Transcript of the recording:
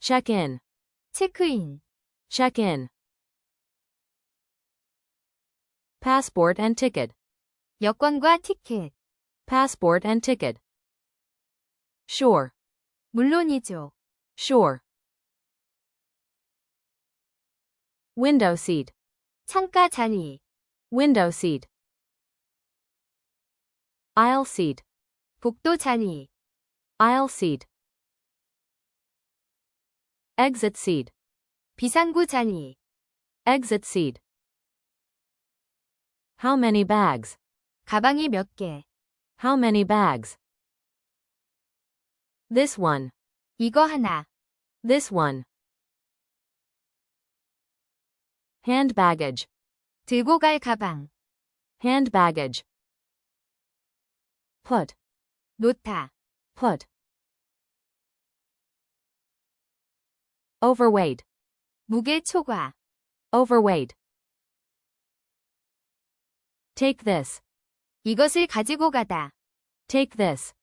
check in, 체크인, check in. Passport and ticket, 여권과 티켓, passport and ticket. Sure, 물론이죠. sure. Window seat, 창가 자리, window seat. Aisle seat, 복도 자리, aisle seat. Exit seat, 비상구 자리, exit seat. How many bags? 가방이 몇 개, How many bags? This one, 이거 하나, this one. Hand baggage, 들고 갈 가방, hand baggage. Put, 놓다, put. Overweight, 무게 초과, overweight. Take this, 이것을 가지고 가다, take this.